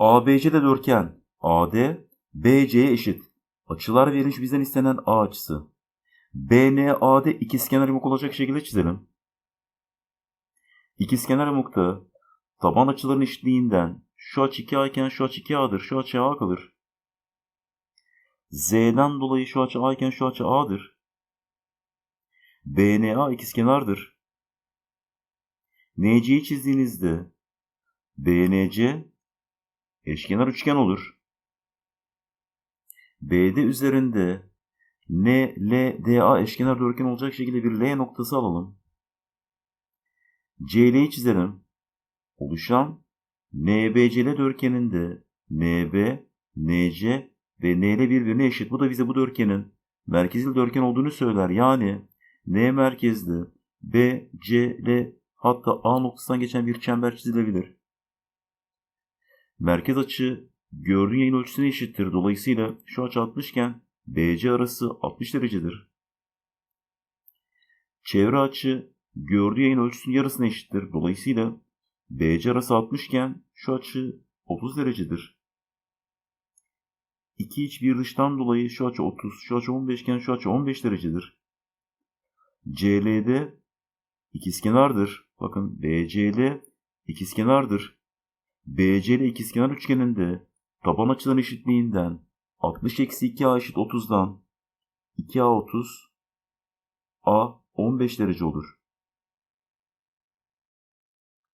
ABC'de dörtgen AD BC'ye eşit. Açılar verilmiş bizden istenen A açısı. BNAD ikizkenar yamuk olacak şekilde çizelim. İkizkenar yamukta taban açıların eşitliğinden şu açı 2A iken şu açı 2A'dır. Şu açı A kalır. Z'den dolayı şu açı A iken şu açı A'dır. BNA ikizkenardır. NC'yi çizdiğinizde BNC eşkenar üçgen olur. BD üzerinde NLDA eşkenar dörtgen olacak şekilde bir L noktası alalım. CL'yi çizelim. Oluşan NBCL dörtgeninde NB, NC ve NL birbirine eşit. Bu da bize bu dörtgenin merkezli dörtgen olduğunu söyler. Yani N merkezli B, C, L hatta A noktasından geçen bir çember çizilebilir. Merkez açı gördüğün yayın ölçüsüne eşittir. Dolayısıyla şu açı 60 iken BC arası 60 derecedir. Çevre açı gördüğü yayın ölçüsünün yarısına eşittir. Dolayısıyla BC arası 60 iken şu açı 30 derecedir. İki iç bir dıştan dolayı şu açı 30, şu açı 15 iken şu açı 15 derecedir. CL'de ikizkenardır. Bakın BCL ikizkenardır. BCL ikizkenar üçgeninde taban açıların eşitliğinden 60 eksi 2A eşit 30'dan 2A 30 A 15 derece olur.